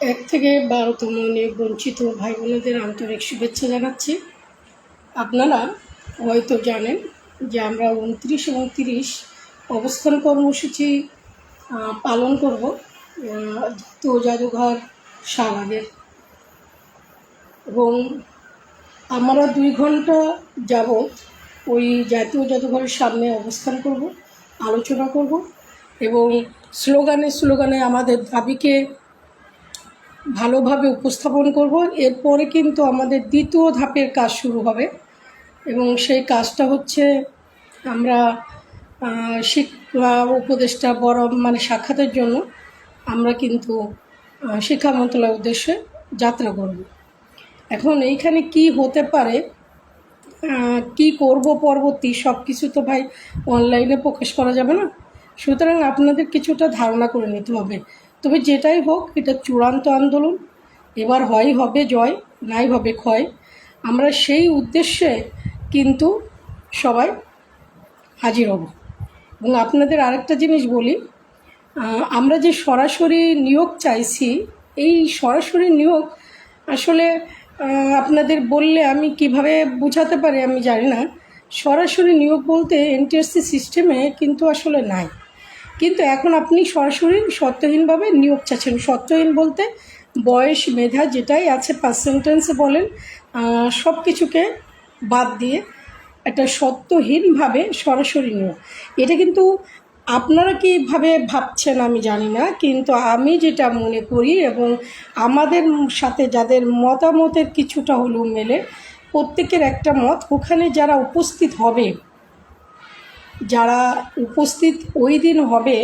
এক থেকে বারোতম নিয়ে বঞ্চিত ভাই বোনেদের আন্তরিক শুভেচ্ছা জানাচ্ছি। আপনারা হয়তো জানেন যে আমরা উনত্রিশ এবং তিরিশ অবস্থান কর্মসূচি পালন করব জাতীয় জাদুঘর শাহবাগের। এবং আমরা দুই ঘণ্টা যাবৎ ওই জাতীয় জাদুঘরের সামনে অবস্থান করব, আলোচনা করব এবং স্লোগানে স্লোগানে আমাদের দাবিকে ভালোভাবে উপস্থাপন করব। এরপরে কিন্তু আমাদের দ্বিতীয় ধাপের কাজ শুরু হবে এবং সেই কাজটা হচ্ছে আমরা শিক্ষা উপদেষ্টা বড় মানে সাক্ষাতের জন্য আমরা কিন্তু শিক্ষা মন্ত্রণালয়ের উদ্দেশ্যে যাত্রা করব। এখন এইখানে কি হতে পারে কি করব পরবর্তী সব কিছু তো ভাই অনলাইনে প্রকাশ করা যাবে না। সুতরাং আপনাদের কিছুটা ধারণা করে নিতে হবে। তবে যেটাই হোক, এটা চূড়ান্ত আন্দোলন। এবার হয় হবে জয়, নাই হবে ক্ষয়। আমরা সেই উদ্দেশ্যে কিন্তু সবাই হাজির হব। এবং আপনাদের আরেকটা জিনিস বলি আমরা যে সরাসরি নিয়োগ চাইছি, এই সরাসরি নিয়োগ আসলে আপনাদের বললে আমি কীভাবে বোঝাতে পারি আমি জানি না। সরাসরি নিয়োগ বলতে এনটিএসসি সিস্টেমে কিন্তু আসলে নাই। কিন্তু এখন আপনি সরাসরি শর্তহীনভাবে নিয়োগ চাচ্ছেন। শর্তহীন বলতে বয়স, মেধা যেটাই আছে পার্সেন্টেন্সে বলেন সব কিছুকে বাদ দিয়ে একটা সত্যহীনভাবে সরাসরি নিয়োগ। এটা কিন্তু আপনারা কীভাবে ভাবছেন আমি জানি না, কিন্তু আমি যেটা মনে করি এবং আমাদের সাথে যাদের মতামতের কিছুটা হলেও মেলে, প্রত্যেকের একটা মত, ওখানে যারা উপস্থিত হবে যারা উপস্থিত ওই দিন হবে,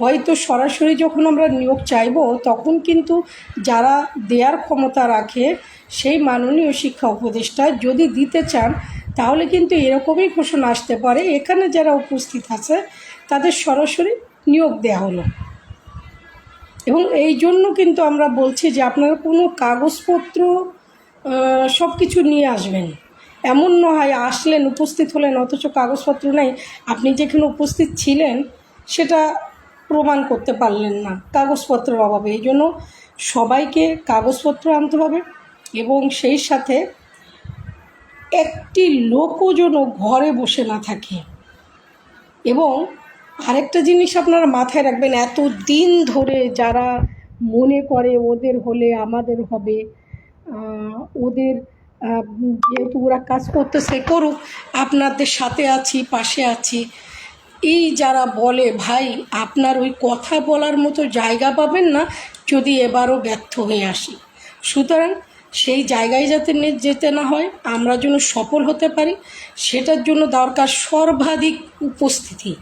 হয়তো সরাসরি যখন আমরা নিয়োগ চাইব, তখন কিন্তু যারা দেয়ার ক্ষমতা রাখে, সেই মাননীয় শিক্ষা উপদেষ্টা যদি দিতে চান, তাহলে কিন্তু এরকমই ঘোষণা আসতে পারে। এখানে যারা উপস্থিত আছে, তাদের সরাসরি নিয়োগ দেওয়া হলো। এবং এই জন্য কিন্তু আমরা বলছি যে আপনারা কোনো কাগজপত্র সব কিছু নিয়ে আসবেন। এমন নয়, আসলেন, উপস্থিত হলেন, অথচ কাগজপত্র নেই। আপনি যেখানে উপস্থিত ছিলেন, সেটা প্রমাণ করতে পারলেন না, কাগজপত্রের অভাবে। এই জন্য সবাইকে কাগজপত্র আনতে হবে এবং সেই সাথে একটি লোকও যেন ঘরে বসে না থাকে। এবং আরেকটা জিনিস আপনারা মাথায় রাখবেন এত দিন ধরে যারা মনে করে ওদের হলে আমাদের হবে ওদের যেহেতু ওরা কাজ করতেছে, করুক, আপনাদের সাথে আছি, পাশে আছি। এই যারা বলে, ভাই, আপনার ওই কথা বলার মতো জায়গা পাবেন না, যদি এবারও ব্যর্থ হয়ে আসি। সুতরাং সেই জায়গায় যাতে যেতে না হয়, আমরা যেন সফল হতে পারি, সেটার জন্য দরকার সর্বাধিক উপস্থিতি।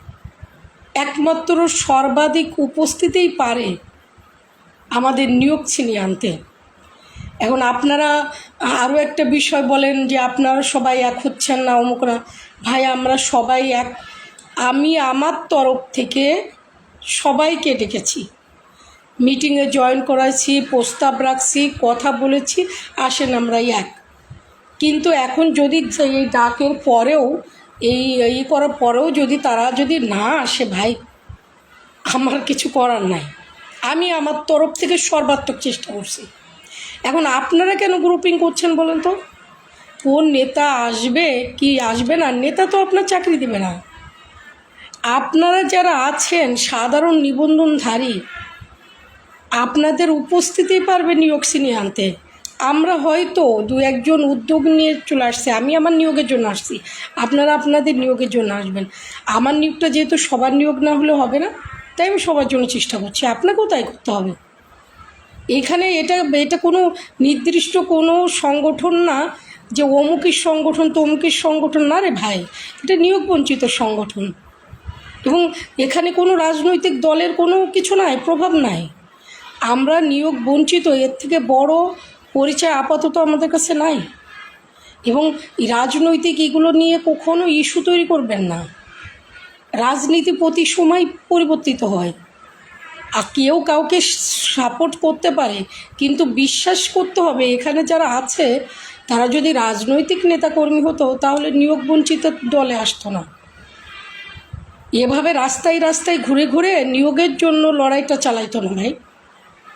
একমাত্র সর্বাধিক উপস্থিতিই পারে আমাদের নিয়োগ ছিনিয়ে আনতে। এখন আপনারা আরও একটা বিষয় বলেন যে আপনারা সবাই এক হচ্ছেন না অমুক না। ভাই, আমরা সবাই এক। আমি আমার তরফ থেকে সবাইকে ডেকেছি। মিটিংয়ে জয়েন করাইছি, প্রস্তাব রাখছি, কথা বলেছি, আসেন আমরা এক। কিন্তু এখন যদি এই ডাকের পরেও, এই এই করার পরেও যদি তারা যদি না আসে, ভাই, আমার কিছু করার নাই। আমি আমার তরফ থেকে সর্বাত্মক চেষ্টা করছি। এখন আপনারা কেন গ্রুপিং করছেন বলেন তো? কোন নেতা আসবে, কি আসবে না? নেতা তো আপনার চাকরি দেবে না। আপনারা যারা আছেন, সাধারণ নিবন্ধনধারী, আপনাদের উপস্থিতি পারবে নিয়োগ ছিনিয়ে আনতে। আমরা হয়তো দু একজন উদ্যোগ নিয়ে চলে আসছে, আমি আমার নিয়োগের জন্য আসছি। আপনারা আপনাদের নিয়োগের জন্য আসবেন। আমার নিয়োগটা যেহেতু সবার নিয়োগ না হলে হবে না, তাই আমি সবার জন্য চেষ্টা করছি। আপনাকেও তাই করতে হবে। এখানে এটা এটা কোনো নির্দিষ্ট কোনো সংগঠন না যে অমুকের সংগঠন, তমুকের সংগঠন না রে ভাই। এটা নিয়োগ বঞ্চিত সংগঠন। এবং এখানে কোনো রাজনৈতিক দলের কোনো কিছু নাই, প্রভাব নাই। আমরা নিয়োগ বঞ্চিত এর থেকে বড় পরিচয় আপাতত আমাদের কাছে নাই। এবং রাজনৈতিক এগুলো নিয়ে কখনো ইস্যু তৈরি করবেন না। রাজনীতি প্রতি সময় পরিবর্তিত হয়। কেউ কাউকে সাপোর্ট করতে পারে, কিন্তু বিশ্বাস করতে হবে এখানে যারা আছে, তারা যদি রাজনৈতিক নেতাকর্মী হতো, তাহলে নিয়োগ বঞ্চিত দলে আসতো না। এভাবে রাস্তায় রাস্তায় ঘুরে ঘুরে নিয়োগের জন্য লড়াইটা চালাইতো না ভাই।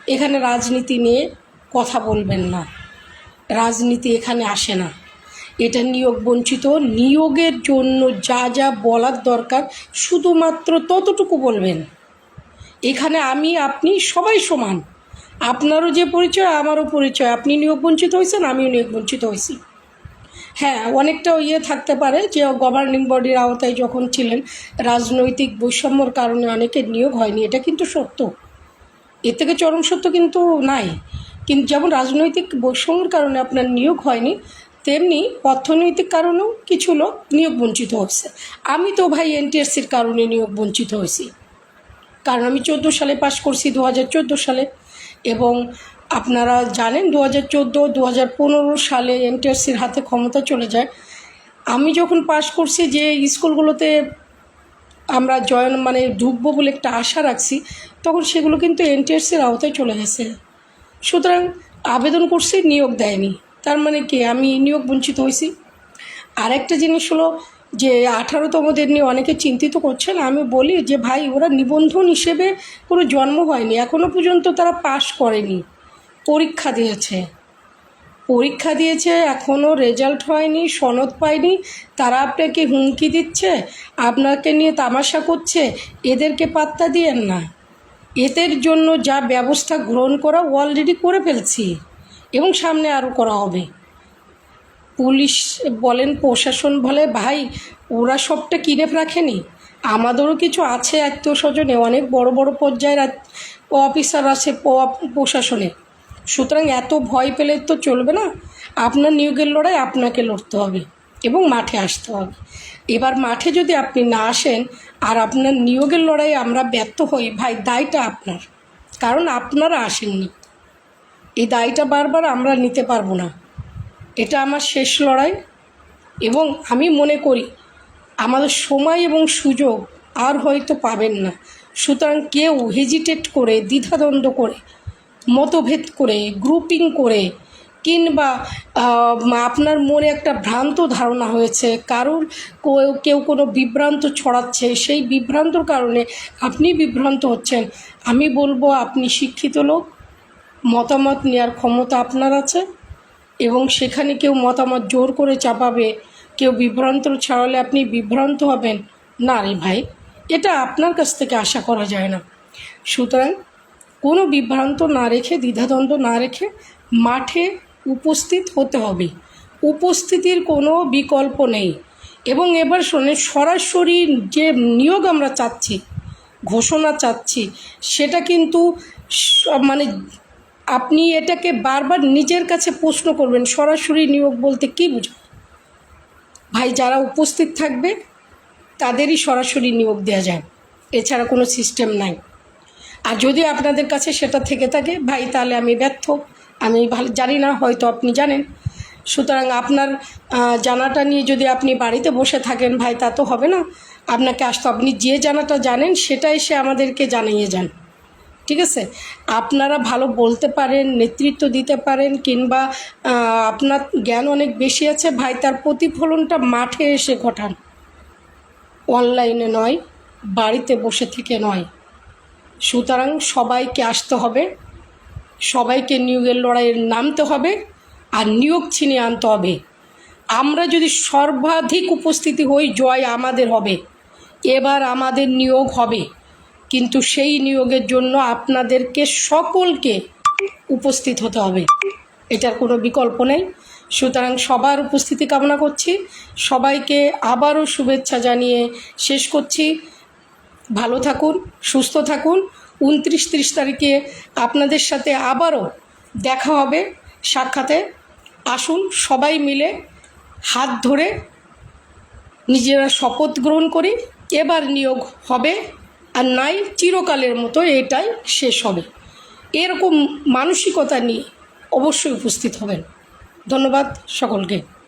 এখানে রাজনীতি নিয়ে কথা বলবেন না। রাজনীতি এখানে আসে না। এটা নিয়োগ বঞ্চিত, নিয়োগের জন্য যা যা বলার দরকার, শুধুমাত্র ততটুকু বলবেন। এখানে আমি, আপনি সবাই সমান। আপনারও যে পরিচয়, আমারও পরিচয়। আপনি নিয়োগ বঞ্চিত হয়েছেন আমিও নিয়োগ বঞ্চিত হয়েছি হ্যাঁ অনেকটা ইয়ে থাকতে পারে যে গভর্নিং বডির আওতায় যখন ছিলেন, রাজনৈতিক বৈষম্যর কারণে অনেকের নিয়োগ হয়নি। এটা কিন্তু সত্য। এর থেকে চরম সত্য কিন্তু নাই। কিন্তু যেমন রাজনৈতিক বৈষম্যের কারণে আপনার নিয়োগ হয়নি, তেমনি অর্থনৈতিক কারণেও কিছু লোক নিয়োগ বঞ্চিত হয়েছে আমি তো ভাই এনটিএসসির কারণে নিয়োগ বঞ্চিত হয়েছি। কারণ আমি চোদ্দ সালে পাশ করছি, দু হাজার চোদ্দ সালে। এবং আপনারা জানেন, দু হাজার চোদ্দ, দু হাজার পনেরো সালে এনটিআরসির হাতে ক্ষমতা চলে যায়। আমি যখন পাশ করছি যে স্কুলগুলোতে আমরা জয়েন মানে ঢুকবো বলে একটা আশা রাখছি, তখন সেগুলো কিন্তু এনটিআরসির আওতায় চলে গেছে। সুতরাং আবেদন করছি, নিয়োগ দেয়নি। তার মানে কি? আমি নিয়োগ বঞ্চিত হয়েছি। আরেকটা জিনিস হলো যে আঠারোতমদের নিয়ে অনেকে চিন্তিত করছেন, আমি বলি যে ভাই, ওরা নিবন্ধন হিসেবে কোনো জন্ম হয়নি এখনও পর্যন্ত তারা পাশ করেনি, পরীক্ষা দিয়েছে। পরীক্ষা দিয়েছে এখনও রেজাল্ট হয়নি, সনদ পায়নি, তারা আপনাকে হুমকি দিচ্ছে, আপনাকে নিয়ে তামাশা করছে, এদেরকে পাত্তা দিয়েন না। এদের জন্য যা ব্যবস্থা গ্রহণ করা অলরেডি করে ফেলছি, এবং সামনে আরও করা হবে। পুলিশ বলেন প্রশাসন বলে, ভাই, ওরা সবটা কিনে রাখেনি? আমাদেরও কিছু আছে আত্মীয় স্বজনে অনেক বড় বড় পর্যায়ের অফিসার আছে প্রশাসনে। সুতরাং এত ভয় পেলে তো চলবে না। আপনার নিয়োগের লড়াই আপনাকে লড়তে হবে এবং মাঠে আসতে হবে। এবার মাঠে যদি আপনি না আসেন, আর আপনার নিয়োগের লড়াই আমরা ব্যর্থ হই, ভাই, দায়টা আপনার। কারণ আপনারা আসেননি। এই দায়টা বারবার আমরা নিতে পারব না। এটা আমার শেষ লড়াই এবং আমি মনে করি আমাদের সময় এবং সুযোগ আর হয়তো পাবেন না। সুতরাং কেউ হেজিটেট করে, দ্বিধাদ্বন্দ্ব করে, মতভেদ করে গ্রুপিং করে কিংবা আপনার মনে একটা ভ্রান্ত ধারণা হয়েছে, কারোর কেউ- কোনো বিভ্রান্ত ছড়াচ্ছে, সেই বিভ্রান্তর কারণে আপনি বিভ্রান্ত হচ্ছেন। আমি বলব আপনি শিক্ষিত লোক, মতামত নেওয়ার ক্ষমতা আপনার আছে। এবং সেখানে কেউ মতামত জোর করে চাপাবে, কেউ বিভ্রান্ত ছড়ালে আপনি বিভ্রান্ত হবেন। না রে ভাই, এটা আপনার কাছ থেকে আশা করা যায় না। সুতরাং কোনো বিভ্রান্ত না রেখে, দ্বিধাদ্বন্দ্ব না রেখে মাঠে উপস্থিত হতে হবে। উপস্থিতির কোনো বিকল্প নেই। এবং এবার শোনে সরাসরি যে নিয়োগ আমরা চাচ্ছি, ঘোষণা চাচ্ছি, সেটা কিন্তু মানে আপনি এটাকে বারবার নিজের কাছে প্রশ্ন করবেন, সরাসরি নিয়োগ বলতে কী বুঝো ভাই, যারা উপস্থিত থাকবে, তাদেরই সরাসরি নিয়োগ দেওয়া যায়। এছাড়া কোনো সিস্টেম নাই। আর যদি আপনাদের কাছে সেটা থেকে থাকে, ভাই, তাহলে আমি ব্যর্থ। আমি ভালো, জানি না, হয়তো আপনি জানেন। সুতরাং আপনার জানাটা নিয়ে যদি আপনি বাড়িতে বসে থাকেন, ভাই, তা তো হবে না। আপনাকে আসতো আপনি যে জানাটা জানেন সেটা এসে আমাদেরকে জানিয়ে যান। ঠিক আছে? আপনারা ভালো বলতে পারেন, নেতৃত্ব দিতে পারেন কিংবা আপনার জ্ঞান অনেক বেশি আছে, ভাই তার প্রতিফলনটা মাঠে এসে ঘটান। অনলাইনে নয়, বাড়িতে বসে থেকে নয়। সুতরাং সবাইকে আসতে হবে, সবাইকে নিয়োগের লড়াইয়ে নামতে হবে আর নিয়োগ ছিনিয়ে আনতে হবে। আমরা যদি সর্বাধিক উপস্থিতি হই, জয় আমাদের হবে। এবার আমাদের নিয়োগ হবে। কিন্তু সেই নিয়োগের জন্য আপনাদেরকে সকলকে উপস্থিত হতে হবে। এটার কোনো বিকল্প নেই। সুতরাং সবার উপস্থিতি কামনা করছি। সবাইকে আবারও শুভেচ্ছা জানিয়ে শেষ করছি। ভালো থাকুন, সুস্থ থাকুন। উনত্রিশ তিরিশ তারিখে আপনাদের সাথে আবারও দেখা হবে, সাক্ষাতে। আসুন, সবাই মিলে হাত ধরে নিজেরা শপথ গ্রহণ করি। এবার নিয়োগ হবে আর নাই চিরকালের মতো এটাই শেষ হবে। এরকম মানসিকতা নিয়ে অবশ্যই উপস্থিত হবেন। ধন্যবাদ সকলকে।